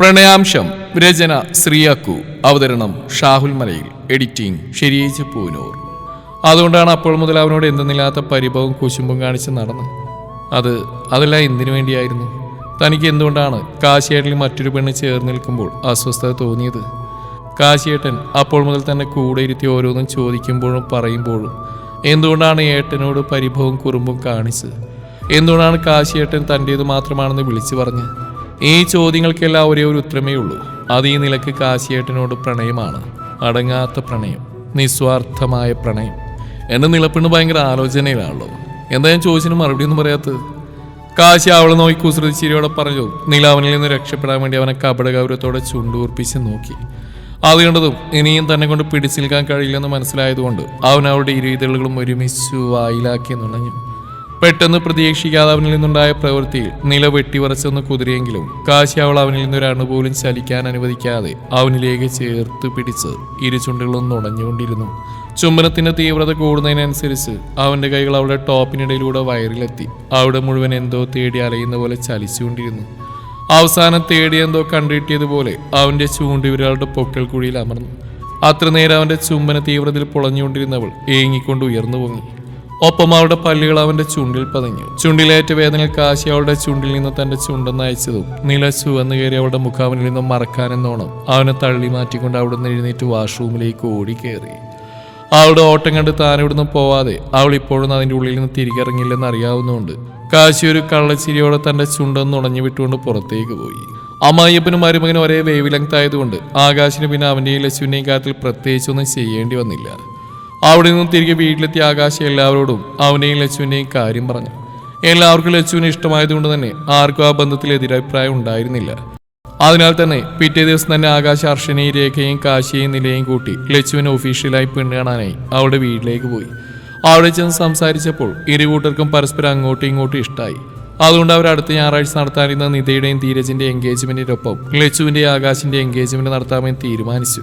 പ്രണയാംശം രചന ശ്രീയാക്കു. അവതരണം ഷാഹുൽ മലയിൽ. എഡിറ്റിംഗ് ഷെരീജ് പൂനൂർ. അതുകൊണ്ടാണ് അപ്പോൾ മുതൽ അവനോട് എന്തെന്നില്ലാത്ത പരിഭവം കുശുമ്പും കാണിച്ച് നടന്ന്. അത് അതല്ല എന്തിനു വേണ്ടിയായിരുന്നു? തനിക്ക് എന്തുകൊണ്ടാണ് കാശിയേട്ടനിൽ മറ്റൊരു പെണ്ണ് ചേർന്ന് നിൽക്കുമ്പോൾ അസ്വസ്ഥത തോന്നിയത്? കാശിയേട്ടൻ അപ്പോൾ മുതൽ തന്നെ കൂടെ ഇരുത്തി ഓരോന്നും ചോദിക്കുമ്പോഴും പറയുമ്പോഴും എന്തുകൊണ്ടാണ് ഏട്ടനോട് പരിഭവം കുറുമ്പും കാണിച്ചത് എന്തുകൊണ്ടാണ് കാശിയേട്ടൻ തന്റേത് മാത്രമാണെന്ന് വിളിച്ചു പറഞ്ഞ്? ഈ ചോദ്യങ്ങൾക്കെല്ലാം ഒരേ ഒരു ഉത്തരമേ ഉള്ളൂ. അത് ഈ നിലയ്ക്ക് കാശിയേട്ടനോട് പ്രണയമാണ്. അടങ്ങാത്ത പ്രണയം. നിസ്വാർത്ഥമായ പ്രണയം. എന്റെ നിലപ്പെണ്ണ് ഭയങ്കര ആലോചനയിലാണല്ലോ. എന്താ ഞാൻ ചോദിച്ചതിന് മറുപടി ഒന്നും പറയാത്തത്? കാശി അവളെ നോക്കി കുസൃതി ചിരിയോടെ പറഞ്ഞു. നില അവനിൽ നിന്ന് രക്ഷപ്പെടാൻ വേണ്ടി അവനെ കപട ഗൗരവത്തോടെ ചുണ്ടൂർപ്പിച്ച് നോക്കി. അത് കണ്ടതും ഇനിയും തന്നെ കൊണ്ട് പിടിച്ചു നിൽക്കാൻ കഴിയില്ലെന്ന് മനസ്സിലായതുകൊണ്ട് അവൻ അവളുടെ ഇരുതളുകളും ഒരുമിച്ച് വായിലാക്കി നുണഞ്ഞു പെട്ടെന്ന് പ്രതീക്ഷിക്കാതെ അവനിൽ നിന്നുണ്ടായ പ്രവൃത്തിയിൽ നില വെട്ടിവറച്ചെന്ന് കുതിരിയെങ്കിലും കാശി അവൾ അവനിൽ നിന്നൊരു അണുപോലും ചലിക്കാൻ അനുവദിക്കാതെ അവനിലേക്ക് ചേർത്ത് പിടിച്ച് ഇരു ചുണ്ടുകളും ചുംബനത്തിന്റെ തീവ്രത കൂടുന്നതിനനുസരിച്ച് അവന്റെ കൈകൾ അവളുടെ ടോപ്പിനിടയിലൂടെ വയറിലെത്തി. അവിടെ മുഴുവൻ എന്തോ തേടി അലയുന്ന പോലെ ചലിച്ചുകൊണ്ടിരുന്നു. അവസാനം തേടി എന്തോ കണ്ടിട്ടിയതുപോലെ അവന്റെ ചൂണ്ടിവിരളുടെ പൊക്കൽ കുഴിയിൽ അമർന്നു. അത്ര നേരം അവന്റെ ചുംബന തീവ്രതയിൽ പൊളഞ്ഞുകൊണ്ടിരുന്നവൾ ഏങ്ങിക്കൊണ്ട് ഉയർന്നു പൊങ്ങി ഒപ്പം അവളുടെ പല്ലുകൾ അവന്റെ ചുണ്ടിൽ പതഞ്ഞു. ചുണ്ടിലേറ്റ വേദന കാശി അവളുടെ ചുണ്ടിൽ നിന്ന് തന്റെ ചുണ്ടെന്ന് അയച്ചതും നില ചുവന്ന് കയറി അവളുടെ മുഖാവനിൽ നിന്നും മറക്കാനെന്നോണം അവനെ തള്ളി മാറ്റിക്കൊണ്ട് അവിടുന്ന് എഴുന്നേറ്റ് വാഷ്റൂമിലേക്ക് ഓടി കയറി അവളുടെ ഓട്ടം കണ്ട് താൻ ഇവിടുന്ന് പോവാതെ അവൾ ഇപ്പോഴും അതിന്റെ ഉള്ളിൽ നിന്ന് തിരികിറങ്ങില്ലെന്ന് അറിയാവുന്നതുകൊണ്ട് കാശി ഒരു കള്ളച്ചിരിയോടെ തന്റെ ചുണ്ടെന്ന് ഉണഞ്ഞു വിട്ടുകൊണ്ട് പുറത്തേക്ക് പോയി. അമ്മായിയപ്പനും മരുമകനും ഒരേ വേവ് ലെങ്ത് ആയതുകൊണ്ട് ആകാശിന് പിന്നെ അവന്റെയും ലക്ഷ്മിന്റെയും കാര്യത്തിൽ പ്രത്യേകിച്ചൊന്നും ചെയ്യേണ്ടി വന്നില്ല. അവിടെ നിന്നും തിരികെ വീട്ടിലെത്തിയ ആകാശ എല്ലാവരോടും അവനെയും ലച്ചുവിനെയും കാര്യം പറഞ്ഞു. എല്ലാവർക്കും ലച്ചുവിനെ ഇഷ്ടമായതുകൊണ്ട് തന്നെ ആർക്കും ആ ബന്ധത്തിൽ എതിരഭിപ്രായം ഉണ്ടായിരുന്നില്ല. അതിനാൽ തന്നെ പിറ്റേ ദിവസം തന്നെ ആകാശ അർഷനെയും രേഖയും കാശിയെയും നിലയും കൂട്ടി ലച്ചുവിനെ ഒഫീഷ്യലായി പെണ്ണുകാണാനായി അവളുടെ വീട്ടിലേക്ക് പോയി. അവിടെ ചെന്ന് സംസാരിച്ചപ്പോൾ ഇരു കൂട്ടർക്കും പരസ്പരം അങ്ങോട്ടും ഇങ്ങോട്ടും ഇഷ്ടമായി അതുകൊണ്ട് അവർ അടുത്ത ഞായറാഴ്ച നടത്താനിരുന്ന നിതയുടെയും ധീരജിന്റെ എൻഗേജ്മെന്റിനൊപ്പം ലച്ചുവിന്റെ ആകാശിന്റെ എൻഗേജ്മെന്റ് നടത്താമെന്ന് തീരുമാനിച്ചു.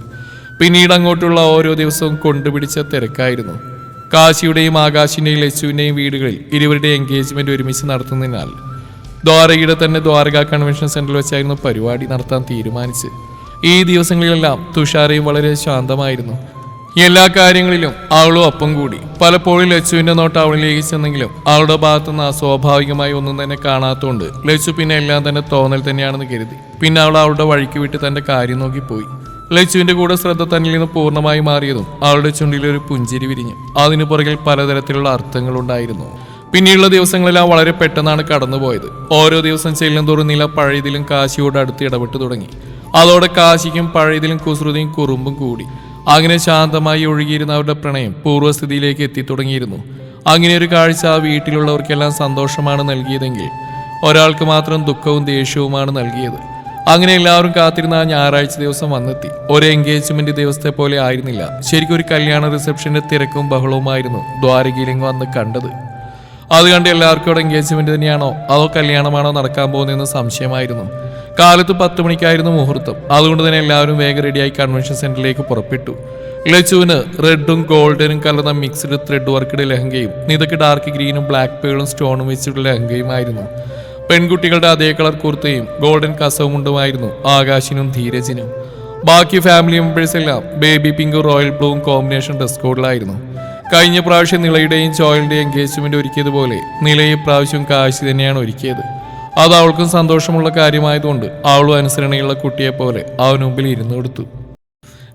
പിന്നീട് അങ്ങോട്ടുള്ള ഓരോ ദിവസവും കൊണ്ടുപിടിച്ച തിരക്കായിരുന്നു. കാശിയുടെയും ആകാശിന്റെയും ലച്ചുവിന്റെയും വീടുകളിൽ ഇരുവരുടെ എൻഗേജ്മെന്റ് ഒരുമിച്ച് നടത്തുന്നതിനാൽ ദ്വാരകയുടെ തന്നെ ദ്വാരക കൺവെൻഷൻ സെന്ററിൽ വെച്ചായിരുന്നു പരിപാടി നടത്താൻ തീരുമാനിച്ച്. ഈ ദിവസങ്ങളിലെല്ലാം തുഷാരയും വളരെ ശാന്തമായിരുന്നു. എല്ലാ കാര്യങ്ങളിലും അവളും ഒപ്പം കൂടി. പലപ്പോഴും ലച്ചുവിന്റെ നോട്ട് അവളിലേക്ക് ചെന്നെങ്കിലും അവളുടെ ഭാഗത്തുനിന്ന് അസ്വാഭാവികമായി ഒന്നും തന്നെ കാണാത്തതുകൊണ്ട് ലച്ചു പിന്നെ എല്ലാം തന്നെ തോന്നൽ തന്നെയാണെന്ന് കരുതി. പിന്നെ അവൾ അവളുടെ വഴിക്ക് വിട്ട് തന്റെ കാര്യം നോക്കി പോയി ലച്ചുവിന്റെ കൂടെ ശ്രദ്ധ തന്നിൽ നിന്ന് പൂർണമായി മാറിയതും അവളുടെ ചുണ്ടിൽ ഒരു പുഞ്ചിരി വിരിഞ്ഞു. അതിനു പുറകിൽ പലതരത്തിലുള്ള അർത്ഥങ്ങൾ അർത്ഥങ്ങളുണ്ടായിരുന്നു പിന്നീടുള്ള ദിവസങ്ങളെല്ലാം വളരെ പെട്ടെന്നാണ് കടന്നുപോയത്. ഓരോ ദിവസം ചെല്ലും തോറും നില പഴയതിലും കാശിയോട് അടുത്ത് ഇടപെട്ട് തുടങ്ങി. അതോടെ കാശിക്കും പഴയതിലും കുസൃതിയും കുറുമ്പും കൂടി. അങ്ങനെ ശാന്തമായി ഒഴുകിയിരുന്ന അവരുടെ പ്രണയം പൂർവസ്ഥിതിയിലേക്ക് എത്തിത്തുടങ്ങിയിരുന്നു. അങ്ങനെ ഒരു കാഴ്ച ആ വീട്ടിലുള്ളവർക്കെല്ലാം സന്തോഷമാണ് നൽകിയതെങ്കിൽ ഒരാൾക്ക് മാത്രം ദുഃഖവും ദേഷ്യവുമാണ് നൽകിയത്. അങ്ങനെ എല്ലാവരും കാത്തിരുന്ന ആ ഞായറാഴ്ച ദിവസം വന്നെത്തി. ഒരു എൻഗേജ്മെന്റ് ദിവസത്തെ പോലെ ആയിരുന്നില്ല. ശരിക്കും ഒരു കല്യാണ റിസപ്ഷന്റെ തിരക്കും ബഹളവുമായിരുന്നു. ദ്വാരകയിലെങ്ങ് വന്ന് കണ്ടത്. അത് കണ്ട് എല്ലാവർക്കും അവിടെ എൻഗേജ്മെന്റ് തന്നെയാണോ? അതോ കല്യാണമാണോ നടക്കാൻ പോകുന്നതെന്ന് സംശയമായിരുന്നു. കാലത്ത് പത്ത് മണിക്കായിരുന്നു മുഹൂർത്തം. അതുകൊണ്ട് തന്നെ എല്ലാവരും വേഗം റെഡിയായി കൺവെൻഷൻ സെന്ററിലേക്ക് പുറപ്പെട്ടു. ലച്ചുവിന് റെഡും ഗോൾഡനും കലർന്ന മിക്സ്ഡ് ത്രെഡ് വർക്കിയുടെ ലഹങ്കയും നിതക്ക് ഡാർക്ക് ഗ്രീനും ബ്ലാക്ക് പേളും സ്റ്റോണും വെച്ചിട്ടുള്ള ലഹങ്കയുമായിരുന്നു. പെൺകുട്ടികളുടെ അതേ കളർ കുർത്തയും ഗോൾഡൻ കസവും കസവുമുണ്ടുമായിരുന്നു ആകാശിനും ധീരജിനും. ബാക്കി ഫാമിലി മെമ്പേഴ്സ് എല്ലാം ബേബി പിങ്ക് റോയൽ ബ്ലൂവും കോമ്പിനേഷൻ ഡ്രസ് കോഡിലായിരുന്നു കഴിഞ്ഞ പ്രാവശ്യം നിളയുടെയും ചോയലിന്റെയും എൻഗേജ്മെന്റ് ഒരുക്കിയതുപോലെ നിലയെ പ്രാവശ്യം കാശി തന്നെയാണ് ഒരുക്കിയത്. അത് അവൾക്കും സന്തോഷമുള്ള കാര്യമായതുകൊണ്ട് അവളും അനുസരണയുള്ള കുട്ടിയെപ്പോലെ അവന് മുമ്പിൽ ഇരുന്നു കൊടുത്തു.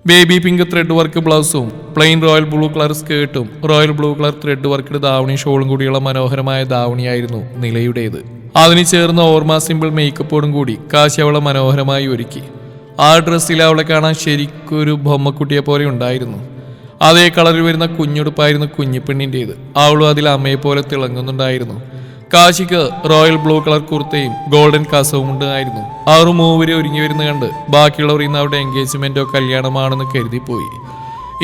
ബേബി പിങ്ക് ത്രെഡ് വർക്ക് ബ്ലൗസും പ്ലെയിൻ റോയൽ ബ്ലൂ കളർ സ്കേർട്ടും റോയൽ ബ്ലൂ കളർ ത്രെഡ് വർക്കിന്റെ ദാവണി ഷോളും കൂടിയുള്ള മനോഹരമായ ദാവണിയായിരുന്നു നിലയുടേത്. അതിന് ചേർന്ന ഓർമ്മ സിമ്പിൾ മേക്കപ്പോടും കൂടി കാശി അവളെ മനോഹരമായി ഒരുക്കി. ആ ഡ്രസ്സിൽ അവളെ കാണാൻ ശരിക്കൊരു ബൊമ്മക്കുട്ടിയെ പോലെ ഉണ്ടായിരുന്നു. അതേ കളറിൽ വരുന്ന കുഞ്ഞുടുപ്പായിരുന്നു കുഞ്ഞിപ്പെണ്ണിന്റേത് അവളും അതിൽ അമ്മയെ പോലെ തിളങ്ങുന്നുണ്ടായിരുന്നു. കാശിക്ക് റോയൽ ബ്ലൂ കളർ കുർത്തയും ഗോൾഡൻ കസവും ഉണ്ടായിരുന്നു. ആറു മൂവര് ഒരുങ്ങി വരുന്ന കണ്ട് ബാക്കിയുള്ളവർ ഇന്ന് അവരുടെ എൻഗേജ്മെന്റോ കല്യാണമാണെന്ന് കരുതിപ്പോയി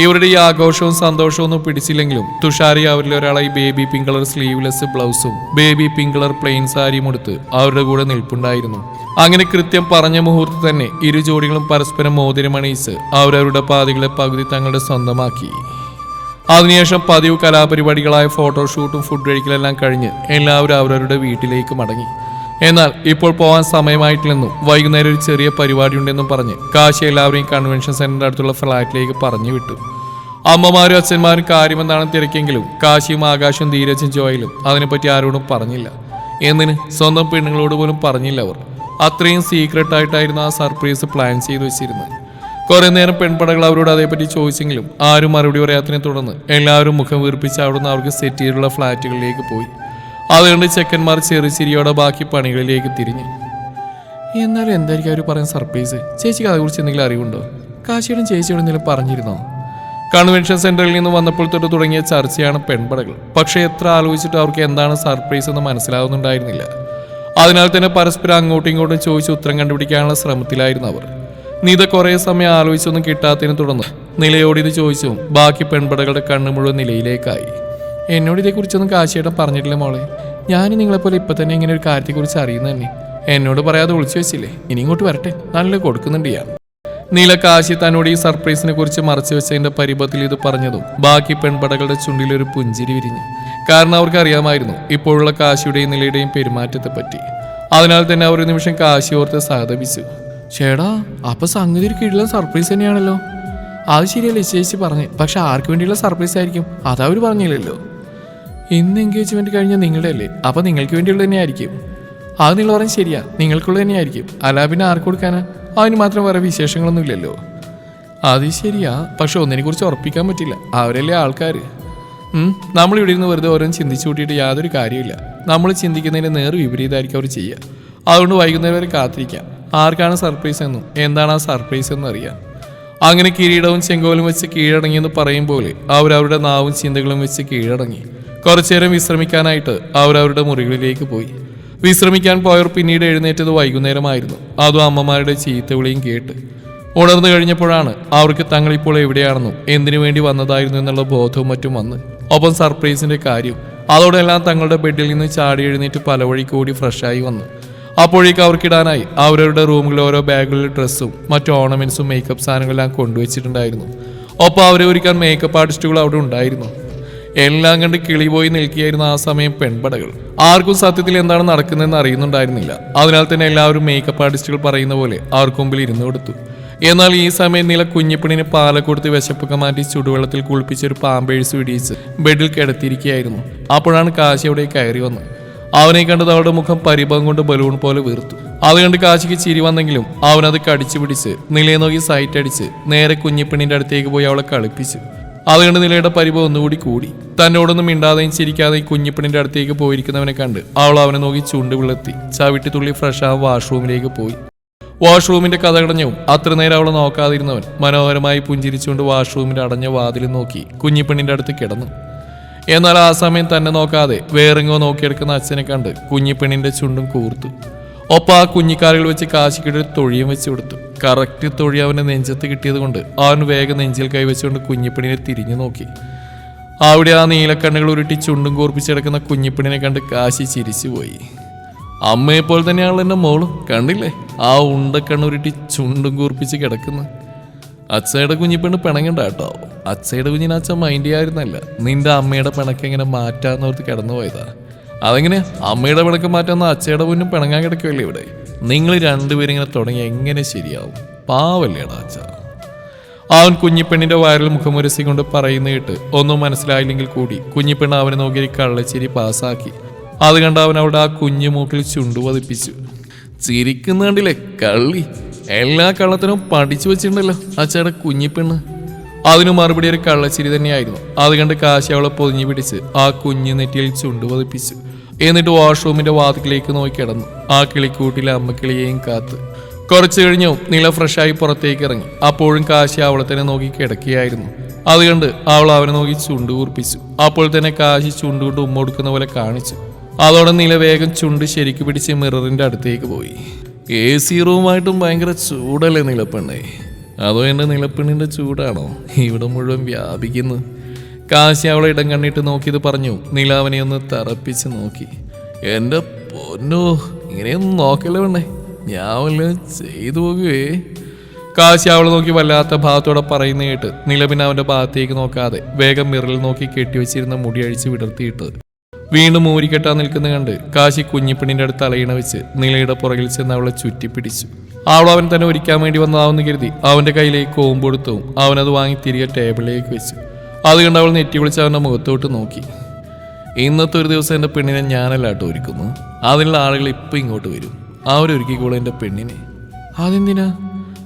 ഇവരുടെ ഈ ആഘോഷവും സന്തോഷവും ഒന്നും പിടിച്ചില്ലെങ്കിലും തുഷാരി അവരിൽ ഒരാളായി ബേബി പിങ്ക് കളർ സ്ലീവ്ലെസ് ബ്ലൗസും ബേബി പിങ്ക് കളർ പ്ലെയിൻ സാരിയും എടുത്ത് അവരുടെ കൂടെ നിൽപ്പുണ്ടായിരുന്നു. അങ്ങനെ കൃത്യം പറഞ്ഞ മുഹൂർത്തം തന്നെ ഇരു ജോഡികളും പരസ്പരം മോതിരമണിയിച്ച് അവരവരുടെ പാതികളെ പകുതി തങ്ങളുടെ സ്വന്തമാക്കി. അതിനുശേഷം പതിവ് കലാപരിപാടികളായ ഫോട്ടോഷൂട്ടും ഫുഡ് കഴിക്കലെല്ലാം കഴിഞ്ഞ് എല്ലാവരും അവരവരുടെ വീട്ടിലേക്ക് മടങ്ങി. എന്നാൽ ഇപ്പോൾ പോകാൻ സമയമായിട്ടില്ലെന്നും വൈകുന്നേരം ഒരു ചെറിയ പരിപാടിയുണ്ടെന്നും പറഞ്ഞ് കാശി എല്ലാവരെയും കൺവെൻഷൻ സെന്ററിന്റെ അടുത്തുള്ള ഫ്ലാറ്റിലേക്ക് പറഞ്ഞു വിട്ടു. അമ്മമാരും അച്ഛന്മാരും കാര്യമെന്താണെന്ന് തിരക്കെങ്കിലും കാശിയും ആകാശവും ധീരജും ജോയിലും അതിനെപ്പറ്റി ആരോടും പറഞ്ഞില്ല. എന്തിന്? സ്വന്തം പെണ്ണുങ്ങളോട് പോലും പറഞ്ഞില്ല അവർ. അത്രയും സീക്രട്ടായിട്ടായിരുന്നു ആ സർപ്രൈസ് പ്ലാൻ ചെയ്തു വെച്ചിരുന്നത് കുറെ നേരം പെൺപടകൾ അവരോട് അതേപറ്റി ചോദിച്ചെങ്കിലും ആരും മറുപടി പറയാത്തതിനെ തുടർന്ന് എല്ലാവരും മുഖം വീർപ്പിച്ച് അവിടുന്ന് അവർക്ക് സെറ്റ് ചെയ്തിട്ടുള്ള ഫ്ലാറ്റുകളിലേക്ക് പോയി. അതുകൊണ്ട് ചെക്കന്മാർ ചെറിയ ചിരിയോടെ ബാക്കി പണികളിലേക്ക് തിരിഞ്ഞു. എന്നാലും എന്തായിരിക്കും അവർ പറയാൻ സർപ്രൈസ് ചേച്ചിക്ക് അതേക്കുറിച്ച് എന്തെങ്കിലും അറിവുണ്ടോ? കാശിയോടും ചേച്ചിയോടും എന്തെങ്കിലും പറഞ്ഞിരുന്നോ? കൺവെൻഷൻ സെന്ററിൽ നിന്ന് വന്നപ്പോൾ തൊട്ട് തുടങ്ങിയ ചർച്ചയാണ് പെൺപടകൾ. പക്ഷേ എത്ര ആലോചിച്ചിട്ട് അവർക്ക് എന്താണ് സർപ്രൈസ് എന്ന് മനസ്സിലാവുന്നുണ്ടായിരുന്നില്ല. അതിനാൽ തന്നെ പരസ്പരം അങ്ങോട്ടും ഇങ്ങോട്ടും ചോദിച്ച് ഉത്തരം കണ്ടുപിടിക്കാനുള്ള ശ്രമത്തിലായിരുന്നു അവർ. നീത കുറേ സമയം ആലോചിച്ചൊന്നും കിട്ടാത്തതിനെ തുടർന്ന് നിലയോടിത് ചോദിച്ചു ബാക്കി പെൺപടകളുടെ കണ്ണ് മുഴുവൻ നിലയിലേക്കായി. എന്നോട് ഇതേക്കുറിച്ചൊന്നും കാശിയേട്ടൻ പറഞ്ഞിട്ടില്ല മോളെ. ഞാൻ നിങ്ങളെപ്പോലെ ഇപ്പൊ തന്നെ ഇങ്ങനെ ഒരു കാര്യത്തെക്കുറിച്ച് അറിയുന്ന തന്നെ. എന്നോട് പറയാതെ ഒളിച്ചു വെച്ചില്ലേ? ഇനി ഇങ്ങോട്ട് വരട്ടെ. നല്ല കൊടുക്കുന്നുണ്ട് ഞാൻ നീല കാശി തന്നോട് ഈ സർപ്രൈസിനെ കുറിച്ച് മറച്ചു വെച്ചതിന്റെ പരിഭവത്തിൽ ഇത് പറഞ്ഞതും ബാക്കി പെൺപടകളുടെ ചുണ്ടിൽ ഒരു പുഞ്ചിരി വിരിഞ്ഞു. കാരണം അവർക്ക് അറിയാമായിരുന്നു ഇപ്പോഴുള്ള കാശിയുടെയും നിലയുടെയും പെരുമാറ്റത്തെ പറ്റി അതിനാൽ തന്നെ അവർ നിമിഷം കാശി ഓർത്ത് സഹതപിച്ചു ചേടാ അപ്പൊ സംഗതി ഒരു കീഴിലെ സർപ്രൈസ് തന്നെയാണല്ലോ. അത് ശരിയല്ലേ ചേച്ചി പറഞ്ഞു. പക്ഷെ ആർക്ക് വേണ്ടിയുള്ള സർപ്രൈസ് ആയിരിക്കും? അതവർ പറഞ്ഞില്ലല്ലോ. ഇന്ന് എൻഗേജ്മെന്റ് കഴിഞ്ഞാൽ നിങ്ങളുടെ അല്ലേ അപ്പൊ നിങ്ങൾക്ക് തന്നെ ആയിരിക്കും അത് നിങ്ങൾ പറഞ്ഞ ശരിയാ. നിങ്ങൾക്കുള്ളത് തന്നെയായിരിക്കും. അല്ല പിന്നെ ആർക്ക് കൊടുക്കാനാ? അതിന് മാത്രം വേറെ വിശേഷങ്ങളൊന്നും ഇല്ലല്ലോ അത് ശരിയാ. പക്ഷെ ഒന്നിനെ കുറിച്ച് ഉറപ്പിക്കാൻ പറ്റില്ല. അവരല്ലേ ആൾക്കാർ നമ്മൾ ഇവിടെ ഇരുന്ന് വെറുതെ ഓരോന്ന് ചിന്തിച്ചു കൂട്ടിയിട്ട് യാതൊരു കാര്യമില്ല നമ്മൾ ചിന്തിക്കുന്നതിന് നേർ വിപരീതമായിരിക്കും അവർ ചെയ്യുക. അതുകൊണ്ട് വൈകുന്നേരം വരെ കാത്തിരിക്കാം. ആർക്കാണ് സർപ്രൈസ് എന്നും? എന്താണ് ആ സർപ്രൈസ് എന്നും അറിയാം അങ്ങനെ കിരീടവും ചെങ്കോലും വെച്ച് കീഴടങ്ങിയെന്ന് പറയും പോലെ അവരവരുടെ നാവും ചിന്തകളും വെച്ച് കീഴടങ്ങി. കുറച്ചുനേരം വിശ്രമിക്കാനായിട്ട് അവരവരുടെ മുറികളിലേക്ക് പോയി. വിശ്രമിക്കാൻ പോയവർ പിന്നീട് എഴുന്നേറ്റത് വൈകുന്നേരമായിരുന്നു. അതും അമ്മമാരുടെ ചീത്ത വിളിയും കേട്ട്. ഉണർന്നു കഴിഞ്ഞപ്പോഴാണ് അവർക്ക് തങ്ങളിപ്പോൾ എവിടെയാണെന്നും എന്തിനു വേണ്ടി വന്നതായിരുന്നു എന്നുള്ള ബോധവും മറ്റും വന്ന്. ഒപ്പം സർപ്രൈസിന്റെ കാര്യം അതോടെല്ലാം തങ്ങളുടെ ബെഡിൽ നിന്ന് ചാടി എഴുന്നേറ്റ് പല വഴി കൂടി ഫ്രഷായി വന്നു. അപ്പോഴേക്ക് അവർക്കിടാനായി അവരവരുടെ റൂമിൽ ഓരോ ബാഗുകളിൽ ഡ്രസ്സും മറ്റു ഓർണമെന്റ്സും മേക്കപ്പ് സാധനങ്ങളെല്ലാം കൊണ്ടുവച്ചിട്ടുണ്ടായിരുന്നു. ഒപ്പം അവരെ ഒരുക്കാൻ മേക്കപ്പ് ആർട്ടിസ്റ്റുകൾ അവിടെ ഉണ്ടായിരുന്നു. എല്ലാം കണ്ട് കിളിപോയി നിൽക്കുകയായിരുന്നു ആ സമയം പെൺപടകൾ. ആർക്കും സത്യത്തിൽ എന്താണ് നടക്കുന്നതെന്ന് അറിയുന്നുണ്ടായിരുന്നില്ല. അതിനാൽ തന്നെ എല്ലാവരും മേക്കപ്പ് ആർട്ടിസ്റ്റുകൾ പറയുന്ന പോലെ അവർക്ക് മുമ്പിൽ ഇരുന്നു കൊടുത്തു. എന്നാൽ ഈ സമയം നില കുഞ്ഞിപ്പണിന് പാലക്കൊടുത്ത് വിശപ്പൊക്കെ മാറ്റി ചുടുവെള്ളത്തിൽ കുളിപ്പിച്ച് ഒരു പാമ്പേഴ്സ് ഇടിയിച്ച് ബെഡിൽ കിടത്തിയിരിക്കുകയായിരുന്നു. അപ്പോഴാണ് കാശി അവിടെ കയറി വന്നത്. അവനെ കണ്ടത് അവളുടെ മുഖം പരിഭവം കൊണ്ട് ബലൂൺ പോലെ വീർത്തു. അത് കണ്ട് കാശിക്ക് ചിരി വന്നെങ്കിലും അവനത് കടിച്ചു പിടിച്ച് നിലയെ നോക്കി സൈറ്റ് അടിച്ച് നേരെ കുഞ്ഞിപ്പെണ്ണിന്റെ അടുത്തേക്ക് പോയി അവളെ കളിപ്പിച്ചു. അത് കണ്ട് നിലയുടെ പരിഭവം ഒന്നുകൂടി കൂടി. തന്നോടൊന്നും മിണ്ടാതെയും ചിരിക്കാതെയും കുഞ്ഞിപ്പണിന്റെ അടുത്തേക്ക് പോയിരിക്കുന്നവനെ കണ്ട് അവൾ അവനെ നോക്കി ചുണ്ട് വിളത്തി ചവിട്ടി തുള്ളി ഫ്രഷ് ആ വാഷ്റൂമിലേക്ക് പോയി. വാഷ്റൂമിന്റെ കഥകടഞ്ഞവും അത്ര നേരം അവളെ നോക്കാതിരുന്നവൻ മനോഹരമായി പുഞ്ചിരിച്ചുകൊണ്ട് വാഷ്റൂമിന്റെ അടഞ്ഞ വാതിലും നോക്കി കുഞ്ഞിപ്പെണ്ണിന്റെ അടുത്ത് കിടന്നു. എന്നാൽ ആ സമയം തന്നെ നോക്കാതെ വേറെങ്ങോ നോക്കിയെടുക്കുന്ന അച്ഛനെ കണ്ട് കുഞ്ഞിപ്പെണ്ണിന്റെ ചുണ്ടും കൂർത്തു. ഒപ്പം ആ കുഞ്ഞിക്കാലുകൾ വെച്ച് കാശിക്കൊരു തൊഴിയും വെച്ച് കൊടുത്തു. കറക്റ്റ് തൊഴി അവന് നെഞ്ചത്ത് കിട്ടിയത് കൊണ്ട് അവൻ വേഗം നെഞ്ചിൽ കൈവച്ചുകൊണ്ട് കുഞ്ഞിപ്പണിനെ തിരിഞ്ഞു നോക്കി. അവിടെ ആ നീലക്കണ്ണുകൾ ഉരുട്ടി ചുണ്ടും കൂർപ്പിച്ചെടുക്കുന്ന കുഞ്ഞിപ്പണിനെ കണ്ട് കാശി ചിരിച്ചുപോയി. അമ്മയെപ്പോലെ തന്നെയാണല്ലോ എന്റെ മോളും കണ്ടില്ലേ? ആ ഉണ്ടക്കണ്ണുരുട്ടി ചുണ്ടും കൂർപ്പിച്ച് കിടക്കുന്നു. അച്ഛയുടെ കുഞ്ഞിപ്പെണ്ണ് പിണങ്ങണ്ട കേട്ടോ. അച്ഛയുടെ കുഞ്ഞിന് അച്ഛൻ മൈൻഡ് ചെയ്യായിരുന്നല്ല നിന്റെ അമ്മയുടെ പിണക്ക് എങ്ങനെ മാറ്റാന്നോർത്ത് കിടന്നു പോയതാ. അതെങ്ങനെ? അമ്മയുടെ പിണക്ക് മാറ്റാന്ന് അച്ഛയുടെ കുഞ്ഞും പിണങ്ങാൻ കിടക്കുമല്ലേ ഇവിടെ? നിങ്ങൾ രണ്ടുപേരും ഇങ്ങനെ തുടങ്ങി എങ്ങനെ ശരിയാവും? പാവല്ലേടാ അച്ഛ. അവൻ കുഞ്ഞിപ്പെണ്ണിന്റെ വയറിൽ മുഖമുരസി കൊണ്ട് പറയുന്ന കേട്ട് ഒന്നും മനസ്സിലായില്ലെങ്കിൽ കൂടി കുഞ്ഞിപ്പെണ്ണ് അവനെ നോക്കി കള്ളച്ചിരി പാസാക്കി. അത് കണ്ട് അവൻ അവിടെ ആ കുഞ്ഞു മൂക്കിൽ ചുണ്ടുപതിപ്പിച്ചു ചിരിക്കുന്ന കണ്ടില്ലേ കള്ളി? എല്ലാ കള്ളത്തിനും പഠിച്ചു വെച്ചിട്ടുണ്ടല്ലോ അച്ഛയുടെ കുഞ്ഞിപ്പെണ്ണ് അതിനു മറുപടി ഒരു കള്ളച്ചിരി തന്നെയായിരുന്നു. അത് കണ്ട് കാശി അവളെ പൊതിഞ്ഞു പിടിച്ച് ആ കുഞ്ഞു നെറ്റിയിൽ ചുണ്ടു പതിപ്പിച്ചു. എന്നിട്ട് വാഷ്റൂമിന്റെ വാതിക്കിലേക്ക് നോക്കി കിടന്നു. ആ കിളിക്കൂട്ടിലെ അമ്മക്കിളിയെയും കാത്ത്. കുറച്ചു കഴിഞ്ഞു നില ഫ്രഷായി പുറത്തേക്ക് ഇറങ്ങി. അപ്പോഴും കാശി അവളെ തന്നെ നോക്കി കിടക്കുകയായിരുന്നു. അത് കണ്ട് അവൾ അവനെ നോക്കി ചുണ്ട് കൂർപ്പിച്ചു അപ്പോൾ തന്നെ കാശി ചുണ്ടുകൊണ്ട് ഉമ്മ കൊടുക്കുന്ന പോലെ കാണിച്ചു. അതോടെ നില വേഗം ചുണ്ട് ശരിക്കു പിടിച്ച് മിററിന്റെ അടുത്തേക്ക് പോയി. എ സി റൂമായിട്ടും ഭയങ്കര ചൂടല്ലേ നിലപ്പെണ്ണേ? അതോ എന്റെ നിലപ്പെണ്ണിന്റെ ചൂടാണോ? ഇവിടെ മുഴുവൻ വ്യാപിക്കുന്നു. കാശി അവളെ ഇടം കണ്ണിട്ട് നോക്കിയത് പറഞ്ഞു. നിലാവിനെ ഒന്ന് തറപ്പിച്ച് നോക്കി. എന്റെ പൊന്നോ ഇങ്ങനെയൊന്നും നോക്കല്ലേ വേണ്ടേ ഞാൻ വല്ലതും ചെയ്തു പോകുകയേ കാശി അവളെ നോക്കി വല്ലാത്ത ഭാഗത്തോടെ പറയുന്ന കേട്ട് നിലവിന് അവന്റെ ഭാഗത്തേക്ക് നോക്കാതെ വേഗം മിറിൽ നോക്കി കെട്ടിവെച്ചിരുന്ന മുടി അഴിച്ച് വിടർത്തിയിട്ട് വീണ്ടും മൂരിക്കെട്ടാൻ നിൽക്കുന്ന കണ്ട് കാശി കുഞ്ഞിപ്പെണ്ണിന്റെ അടുത്ത് അലയിണ വെച്ച് നിലയുടെ പുറകിൽ ചെന്ന് അവളെ ചുറ്റിപ്പിടിച്ചു. അവൾ അവൻ തന്നെ ഒരിക്കാൻ വേണ്ടി വന്നതാവെന്ന് കരുതി അവന്റെ കയ്യിലേക്ക് കോമ്പെടുത്തവും അവനത് വാങ്ങി തിരികെ ടേബിളിലേക്ക് വെച്ചു. അത് കണ്ട് അവൾ നെറ്റി വിളിച്ച് അവന്റെ മുഖത്തോട്ട് നോക്കി. ഇന്നത്തെ ഒരു ദിവസം എന്റെ പെണ്ണിനെ ഞാനല്ല കേട്ടോ ഒരുക്കുന്നു. അതിനുള്ള ആളുകൾ ഇപ്പം ഇങ്ങോട്ട് വരും. അവരൊരുക്കിക്കോളും എന്റെ പെണ്ണിനെ. അതെന്തിനാ?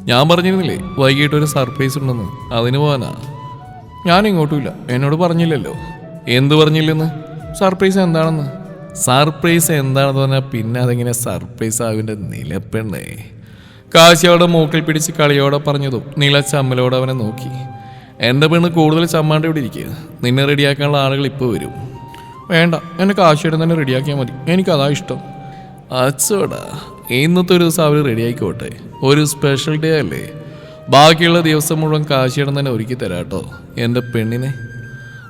ഞാൻ പറഞ്ഞിരുന്നില്ലേ വൈകിട്ട് ഒരു സർപ്രൈസ് ഉണ്ടെന്ന്. അതിന് പോകാനാ ഞാൻ ഇങ്ങോട്ടുമില്ല എന്നോട് പറഞ്ഞില്ലല്ലോ. എന്ത് പറഞ്ഞില്ലെന്ന്? സർപ്രൈസ് എന്താണെന്ന്? സർപ്രൈസ് എന്താണെന്ന് പറഞ്ഞാൽ പിന്നെ അതെങ്ങനെ സർപ്രൈസ് ആവിന്റെ നിലപ്പെണ്ണേ കാശിയോടെ മൂക്കിൽ പിടിച്ച് കളിയോടെ പറഞ്ഞതും നീല ചമ്മലോടെ അവനെ നോക്കി. എന്റെ പെണ്ണ് കൂടുതൽ ചമ്മാണ്ട് ഇവിടെ ഇരിക്കുക നിന്നെ റെഡിയാക്കാനുള്ള ആളുകൾ ഇപ്പോൾ വരും. വേണ്ട എന്നെ കാശിയുടെ തന്നെ റെഡിയാക്കിയാൽ മതി. എനിക്കതാ ഇഷ്ടം. അച്ചോടാ ഇന്നത്തെ ഒരു ദിവസം അവർ റെഡിയായിക്കോട്ടെ. ഒരു സ്പെഷ്യൽ ഡേ അല്ലേ. ബാക്കിയുള്ള ദിവസം മുഴുവൻ കാശിയുടെ തന്നെ ഒരുക്കി തരാട്ടോ. എന്റെ പെണ്ണിനെ.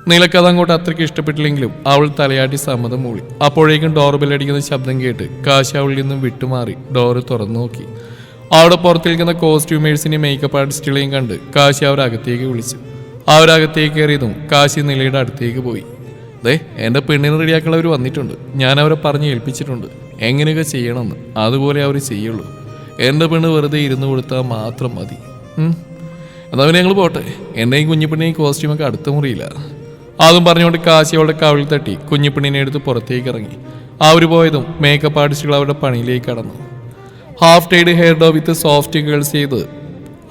നിലക്കത് അങ്ങോട്ട് അത്രയ്ക്ക് ഇഷ്ടപ്പെട്ടില്ലെങ്കിലും അവൾ തലയാട്ടി സമ്മതം മൂളി. അപ്പോഴേക്കും ഡോർ ബെല്ലടിക്കുന്ന ശബ്ദം കേട്ട് കാശി അവളിൽ നിന്നും വിട്ടുമാറി ഡോർ തുറന്നു നോക്കി. അവിടെ പുറത്തിരിക്കുന്ന കോസ്റ്റ്യൂമേഴ്സിനെയും മേക്കപ്പ് ആർട്ടിസ്റ്റുകളെയും കണ്ട് കാശി അവരകത്തേക്ക് വിളിച്ചു. അവരകത്തേക്ക് കയറിയതും കാശി നിലയുടെ അടുത്തേക്ക് പോയി. ദേ എന്റെ പെണ്ണിനെ റെഡിയാക്കുള്ളവർ വന്നിട്ടുണ്ട്. ഞാൻ അവരെ പറഞ്ഞ് ഏൽപ്പിച്ചിട്ടുണ്ട്. എങ്ങനെയൊക്കെ ചെയ്യണമെന്ന് അതുപോലെ അവർ ചെയ്യുള്ളൂ. എന്റെ പെണ്ണ് വെറുതെ ഇരുന്ന് കൊടുത്താൽ മാത്രം മതി. എന്നാൽ പിന്നെ ഞങ്ങൾ പോട്ടെ. എന്റെയും കുഞ്ഞിപ്പെണ്ണിനെയും കോസ്റ്റ്യൂമൊക്കെ അടുത്ത മുറിയില്ല അതും പറഞ്ഞുകൊണ്ട് കാശി അവളുടെ കവിളിൽ തട്ടി കുഞ്ഞിപ്പെണ്ണിനെ എടുത്ത് പുറത്തേക്ക് ഇറങ്ങി. അവർ പോയതും മേക്കപ്പ് ആർട്ടിസ്റ്റുകൾ അവരുടെ പണിയിലേക്ക് കടന്നു. Half tied hairdo with soft curls ചെയ്ത്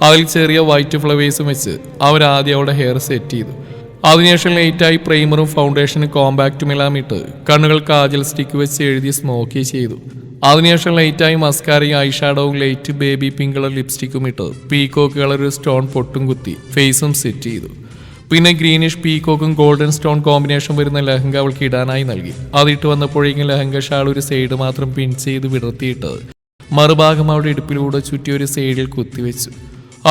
അതിൽ ചെറിയ വൈറ്റ് ഫ്ലവേഴ്സും വെച്ച് അവരാദ്യം അവളുടെ ഹെയർ സെറ്റ് ചെയ്തു. അതിനുശേഷം ലൈറ്റായി പ്രൈമറും ഫൗണ്ടേഷനും കോമ്പാക്റ്റും എല്ലാം ഇട്ട് കണ്ണുകൾ കാജൽ സ്റ്റിക്ക് വെച്ച് എഴുതി സ്മോക്കി ചെയ്തു. അതിനുശേഷം ലൈറ്റായി മസ്കാരയും ഐ ഷാഡോവും ലൈറ്റ് ബേബി പിങ്ക് കളർ ലിപ്സ്റ്റിക്കും ഇട്ട് പീക്കോക്ക് കളർ ഒരു സ്റ്റോൺ പൊട്ടും കുത്തി ഫേസും സെറ്റ് ചെയ്തു. പിന്നെ ഗ്രീനിഷ് പീക്കോക്കും ഗോൾഡൻ സ്റ്റോൺ കോമ്പിനേഷൻ വരുന്ന ലഹങ്ക അവൾക്ക് ഇടാനായി നൽകി. അതിട്ട് വന്നപ്പോഴേക്കും ലഹങ്ക ഷാൾ ഒരു സൈഡ് മാത്രം പിൻ ചെയ്ത് വിടർത്തിയിട്ടത്. മറുഭാഗം അവിടെ ഇടുപ്പിലൂടെ ചുറ്റി ഒരു സൈഡിൽ കുത്തിവെച്ചു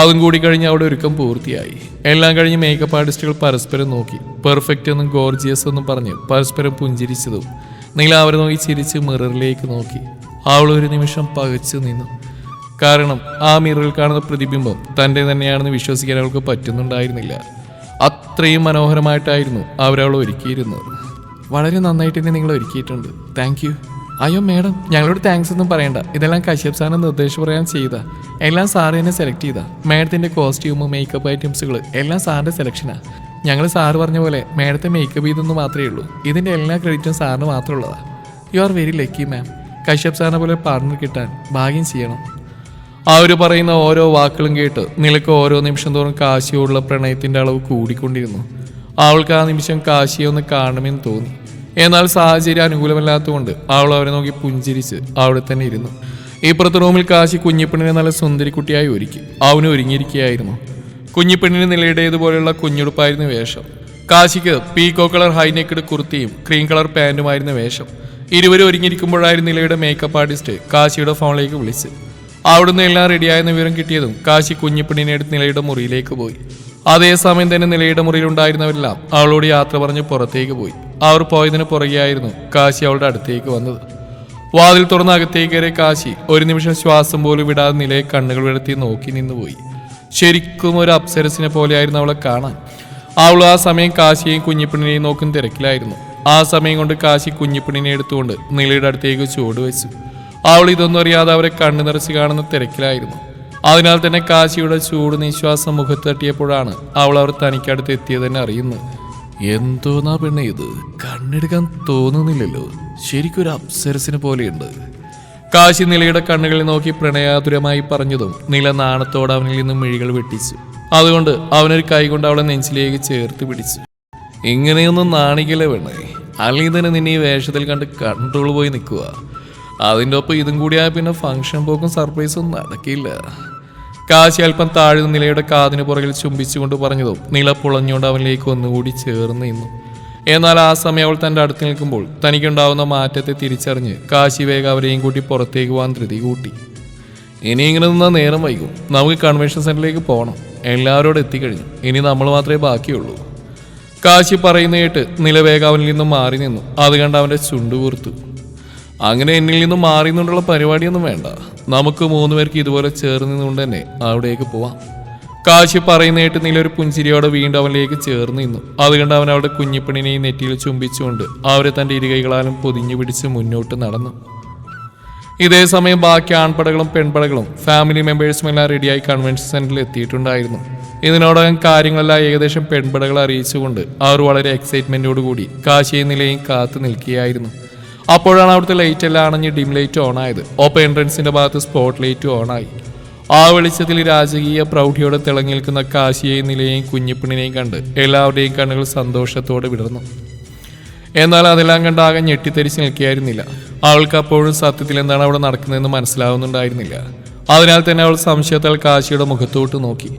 അതും കൂടി കഴിഞ്ഞ് അവിടെ ഒരുക്കം പൂർത്തിയായി. എല്ലാം കഴിഞ്ഞ് മേക്കപ്പ് ആർട്ടിസ്റ്റുകൾ പരസ്പരം നോക്കി. പെർഫെക്റ്റ് എന്നും ഗോർജിയസ് എന്നും പറഞ്ഞ് പരസ്പരം പുഞ്ചിരിച്ചതും നീല അവരെ നോക്കി ചിരിച്ച് മിററിലേക്ക് നോക്കി. അവൾ ഒരു നിമിഷം പകച്ചു നിന്നു. കാരണം ആ മിററിൽ കാണുന്ന പ്രതിബിംബം തന്റെ തന്നെയാണെന്ന് വിശ്വസിക്കാൻ അവൾക്ക് പറ്റുന്നുണ്ടായിരുന്നില്ല. അത്രയും മനോഹരമായിട്ടായിരുന്നു അവരവൾ ഒരുക്കിയിരുന്നത്. വളരെ നന്നായിട്ട് തന്നെ നിങ്ങൾ ഒരുക്കിയിട്ടുണ്ട്. താങ്ക് യു അയ്യോ മേഡം ഞങ്ങളോട് താങ്ക്സ് ഒന്നും പറയണ്ട. ഇതെല്ലാം കശ്യപ് സാറിന് നിർദ്ദേശപ്രകാരം ചെയ്ത. എല്ലാം സാറ് തന്നെ സെലക്ട് ചെയ്ത. മേഡത്തിന്റെ കോസ്റ്റ്യൂമ് മേക്കപ്പ് ഐറ്റംസുകൾ എല്ലാം സാറിന്റെ സെലക്ഷനാണ് ഞങ്ങൾ സാറ് പറഞ്ഞ പോലെ മേഡത്തെ മേക്കപ്പ് ചെയ്തെന്ന് മാത്രമേ ഉള്ളൂ. ഇതിന്റെ എല്ലാ ക്രെഡിറ്റും സാറിന് മാത്രമുള്ളതാണ് you are very lucky ma'am Kashyap സാറിനെ പോലെ പാർട്ണർ കിട്ടാൻ ഭാഗ്യം ചെയ്യണം. അവർ പറയുന്ന ഓരോ വാക്കുകളും കേട്ട് നിലയ്ക്ക് ഓരോ നിമിഷം തോറും കാശിയോടുള്ള പ്രണയത്തിന്റെ അളവ് കൂടിക്കൊണ്ടിരുന്നു. അവൾക്ക് ആ നിമിഷം കാശിയെ ഒന്ന് കാണണമെന്ന് തോന്നി. എന്നാൽ സാഹചര്യം അനുകൂലമല്ലാത്തതുകൊണ്ട് അവൾ അവരെ നോക്കി പുഞ്ചിരിച്ച് അവിടെ തന്നെ ഇരുന്നു. ഇപ്പുറത്തെ റൂമിൽ കാശി കുഞ്ഞിപ്പെണ്ണിനെ നല്ല സുന്ദരിക്കുട്ടിയായി ഒരുക്കി. അവന് ഒരുങ്ങിയിരിക്കുകയായിരുന്നു. കുഞ്ഞിപ്പെണ്ണിന് നിലയുടേതുപോലെയുള്ള കുഞ്ഞുടുപ്പായിരുന്നു വേഷം. കാശിക്ക് പീക്കോ കളർ ഹൈനെക്കഡ് കുർത്തിയും ക്രീം കളർ പാന്റുമായിരുന്നു വേഷം. ഇരുവരും ഒരുങ്ങിയിരിക്കുമ്പോഴായിരുന്നു നിലയുടെ മേക്കപ്പ് ആർട്ടിസ്റ്റ് കാശിയുടെ ഫോണിലേക്ക് വിളിച്ച് അവിടുന്ന് എല്ലാം റെഡിയായെന്ന വിവരം കിട്ടിയതും കാശി കുഞ്ഞിപ്പെണ്ണിനെ എടുത്ത് നിലയുടെ മുറിയിലേക്ക് പോയി. അതേസമയം തന്നെ നിലയുടെ മുറിയിലുണ്ടായിരുന്നവരെല്ലാം അവളോട് യാത്ര പറഞ്ഞ് പുറത്തേക്ക് പോയി. അവർ പോയതിന് പുറകെയായിരുന്നു കാശി അവളുടെ അടുത്തേക്ക് വന്നത്. വാതിൽ തുറന്ന് അകത്തേക്ക് കയറിയ കാശി ഒരു നിമിഷം ശ്വാസം പോലും വിടാതെ നിലയെ കണ്ണുകൾ വിടത്തി നോക്കി നിന്നുപോയി ശരിക്കും ഒരു അപ്സരസിനെ പോലെയായിരുന്നു അവളെ കാണാൻ. അവൾ ആ സമയം കാശിയെയും കുഞ്ഞിപ്പെണ്ണിനെയും നോക്കുന്ന തിരക്കിലായിരുന്നു. ആ സമയം കൊണ്ട് കാശി കുഞ്ഞിപ്പെണ്ണിനെ എടുത്തുകൊണ്ട് നിലയുടെ അടുത്തേക്ക് ചുവട് വെച്ചു. അവൾ ഇതൊന്നും അറിയാതെ അവരെ കണ്ണു നിറച്ച് കാണുന്ന തിരക്കിലായിരുന്നു. അതിനാൽ തന്നെ കാശിയുടെ ചൂട് നിശ്വാസം മുഖത്ത് തട്ടിയപ്പോഴാണ് അവൾ അവർ തനിക്കടുത്ത് എത്തിയതെന്നെ അറിയുന്നത്. എന്തോന്നാ പെണ്ണെ ഇത്? കണ്ണെടുക്കാൻ തോന്നുന്നില്ലല്ലോ. ശരിക്കും ഒരു അപ്സരസിനെ പോലെയുണ്ട്. കാശി നിലയുടെ കണ്ണുകളിൽ നോക്കി പ്രണയാതുരമായി പറഞ്ഞതും നില നാണത്തോടെ അവനിൽ നിന്ന് മിഴികൾ വെട്ടിച്ചു. അതുകൊണ്ട് അവനൊരു കൈകൊണ്ട് അവളെ നെഞ്ചിലേക്ക് ചേർത്ത് പിടിച്ചു. ഇങ്ങനെയൊന്നും നാണിക്കലേ വേണേ അല്ലെങ്കിൽ തന്നെ നിന്നെ ഈ വേഷത്തിൽ കണ്ട് കൺട്രോൾ പോയി നിൽക്കുക. അതിന്റെ ഒപ്പം ഇതും കൂടിയായ പിന്നെ ഫംഗ്ഷൻ പോക്കും സർപ്രൈസും നടക്കില്ല. കാശി അല്പം താഴ്ന്ന നിലയുടെ കാതിന് പുറകിൽ ചുംബിച്ചുകൊണ്ട് പറഞ്ഞതും നില പുളഞ്ഞുകൊണ്ട് അവനിലേക്ക് ഒന്നുകൂടി ചേർന്ന് നിന്നു. എന്നാൽ ആ സമയം അവൾ തന്റെ അടുത്ത് നിൽക്കുമ്പോൾ തനിക്കുണ്ടാവുന്ന മാറ്റത്തെ തിരിച്ചറിഞ്ഞ് കാശി വേഗം അവരെയും കൂട്ടി പുറത്തേക്ക് പോകാൻ ധൃതി കൂട്ടി. ഇനി ഇങ്ങനെ നിന്നാൽ നേരം വൈകും. നമുക്ക് കൺവെൻഷൻ സെന്ററിലേക്ക് പോകണം എല്ലാവരോടും എത്തിക്കഴിഞ്ഞു. ഇനി നമ്മൾ മാത്രമേ ബാക്കിയുള്ളൂ. കാശി പറയുന്ന കേട്ട് നിലവേഗ അവനിൽ നിന്നും മാറി നിന്നു. അത് കണ്ട് അവന്റെ ചുണ്ടു കൂർത്തു. അങ്ങനെ എന്നിൽ നിന്നും മാറി നിന്നുള്ള പരിപാടിയൊന്നും വേണ്ട. നമുക്ക് മൂന്ന് പേർക്ക് ഇതുപോലെ ചേർന്ന് നിന്നുകൊണ്ട് തന്നെ അവിടേക്ക് പോവാം. കാശി പറയുന്ന കേട്ട് നീല ഒരു പുഞ്ചിരിയോടെ വീണ്ടും അവനിലേക്ക് ചേർന്ന് നിന്നു. അതുകൊണ്ട് അവൻ അവളുടെ കുഞ്ഞിപ്പണിനെയും നെറ്റിയിൽ ചുംബിച്ചുകൊണ്ട് അവരെ തന്റെ ഇരുകൈകളാലും പൊതിഞ്ഞു പിടിച്ച് മുന്നോട്ട് നടന്നു. ഇതേ സമയം ബാക്കി ആൺപടകളും പെൺപടകളും ഫാമിലി മെമ്പേഴ്സും എല്ലാം റെഡിയായി കൺവെൻഷൻ സെന്ററിൽ എത്തിയിട്ടുണ്ടായിരുന്നു. ഇതിനോടകം കാര്യങ്ങളെല്ലാം ഏകദേശം പെൺപടകൾ അറിയിച്ചുകൊണ്ട് അവർ വളരെ എക്സൈറ്റ്മെന്റോടുകൂടി കാശിയും നിലയും കാത്തു നിൽക്കുകയായിരുന്നു. അപ്പോഴാണ് അവിടുത്തെ ലൈറ്റ് എല്ലാം അണഞ്ഞ് ഡിം ലൈറ്റ് ഓൺ ആയത്. ഓപ്പൺ എൻട്രൻസിന്റെ ഭാഗത്ത് സ്പോട്ട് ലൈറ്റ് ഓൺ ആയി. ആ വെളിച്ചത്തിൽ രാജകീയ പ്രൗഢിയോടെ തിളങ്ങി നിൽക്കുന്ന കാശിയെയും നിലയെയും കുഞ്ഞിപ്പിണിനെയും കണ്ട് എല്ലാവരുടെയും കണ്ണുകൾ സന്തോഷത്തോടെ വിടർന്നു. എന്നാൽ അതെല്ലാം കണ്ട് ആകെ ഞെട്ടിത്തെരിച്ച് നിൽക്കുകയായിരുന്നില്ല. അവൾക്ക് അപ്പോഴും സത്യത്തിൽ എന്താണ് അവിടെ നടക്കുന്നതെന്ന് മനസ്സിലാവുന്നുണ്ടായിരുന്നില്ല. അതിനാൽ തന്നെ അവൾ സംശയത്താൽ കാശിയുടെ മുഖത്തോട്ട് നോക്കി.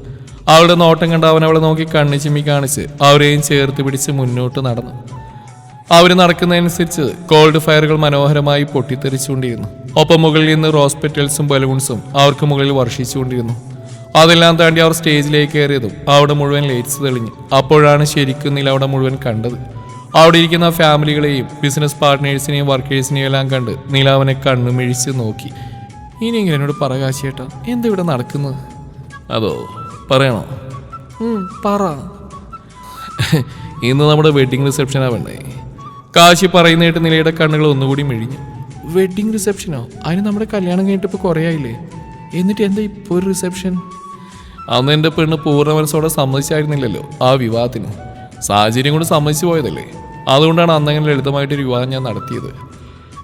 അവളുടെ നോട്ടം കണ്ട് അവൻ അവളെ നോക്കി കണ്ണു ചിമ്മി കാണിച്ച് അവരെയും ചേർത്ത് പിടിച്ച് മുന്നോട്ട് നടന്നു. അവർ നടക്കുന്നതനുസരിച്ച് കോൾഡ് ഫയറുകൾ മനോഹരമായി പൊട്ടിത്തെറിച്ചുകൊണ്ടിരുന്നു. ഒപ്പം മുകളിൽ നിന്ന് റോസ് പെറ്റൽസും ബലൂൺസും അവർക്ക് മുകളിൽ വർഷിച്ചുകൊണ്ടിരുന്നു. അതെല്ലാം താണ്ടി അവർ സ്റ്റേജിലേക്ക് കയറിയതും അവിടെ മുഴുവൻ ലൈറ്റ്സ് തെളിഞ്ഞു. അപ്പോഴാണ് ശരിക്കും നില അവിടെ മുഴുവൻ കണ്ടത്. അവിടെ ഇരിക്കുന്ന ഫാമിലികളെയും ബിസിനസ് പാർട്ട്നേഴ്സിനെയും വർക്കേഴ്സിനെയും എല്ലാം കണ്ട് നില അവനെ കണ്ണുമിഴിച്ച് നോക്കി. ഇനിയെങ്കിലും എന്നോട് പറകാശേട്ടാ എന്താ ഇവിടെ നടക്കുന്നത്? അതോ പറയണോ? പറ. ഇന്ന് നമ്മുടെ വെഡിങ് റിസപ്ഷനാ വേണ്ടേ കാശി പറയുന്ന നിലയുടെ കണ്ണുകൾ ഒന്നുകൂടി മിഴിഞ്ഞു. വെഡിങ് റിസപ്ഷനോ അതിന് നമ്മുടെ കല്യാണം കഴിഞ്ഞിട്ട് ഇപ്പോൾ കുറേ ആയില്ലേ? എന്നിട്ട് എന്താ ഇപ്പോൾ ഒരു റിസപ്ഷൻ അന്ന് എന്റെ പെണ്ണ് പൂർണ മനസ്സോടെ സമ്മതിച്ചായിരുന്നില്ലല്ലോ ആ വിവാഹത്തിന്. സാഹചര്യം കൊണ്ട് സമ്മതിച്ചു പോയതല്ലേ? അതുകൊണ്ടാണ് അന്നങ്ങനെ ലളിതമായിട്ടൊരു വിവാഹം ഞാൻ നടത്തിയത്.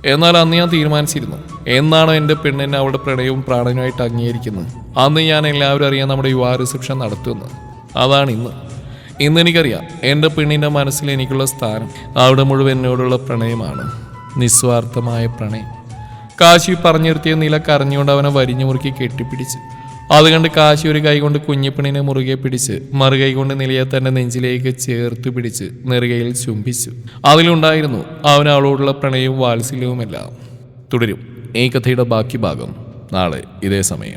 എന്നാൽ അന്ന് ഞാൻ തീരുമാനിച്ചിരുന്നു. എന്നാണോ എന്റെ പെണ്ണിനെ അവളുടെ പ്രണയവും പ്രാണനുമായിട്ട് അംഗീകരിക്കുന്നത്? അന്ന് ഞാൻ എല്ലാവരും അറിയാൻ നമ്മുടെ വിവാഹ റിസപ്ഷൻ നടത്തുന്നത് അതാണ് ഇന്ന്. ഇന്ന് എനിക്കറിയാം എന്റെ പെണ്ണിന്റെ മനസ്സിൽ എനിക്കുള്ള സ്ഥാനം അവിടെ മുഴുവൻ എന്നോടുള്ള പ്രണയമാണ്. നിസ്വാർത്ഥമായ പ്രണയം. കാശി പറഞ്ഞു നിർത്തിയ നില കരഞ്ഞുകൊണ്ട് അവനെ വരിഞ്ഞു മുറുക്കി കെട്ടിപ്പിടിച്ച്. അത് കണ്ട് കാശി ഒരു കൈ കൊണ്ട് കുഞ്ഞിപ്പണിനെ മുറുകെ പിടിച്ച് മറുകൈ കൊണ്ട് നിലയെ തന്റെ നെഞ്ചിലേക്ക് ചേർത്ത് പിടിച്ച് നെറുകയിൽ ചുംബിച്ചു. അതിലുണ്ടായിരുന്നു അവൻ അവളോടുള്ള പ്രണയവും വാത്സല്യവുമെല്ലാം. തുടരും. ഈ കഥയുടെ ബാക്കി ഭാഗം നാളെ ഇതേ സമയം.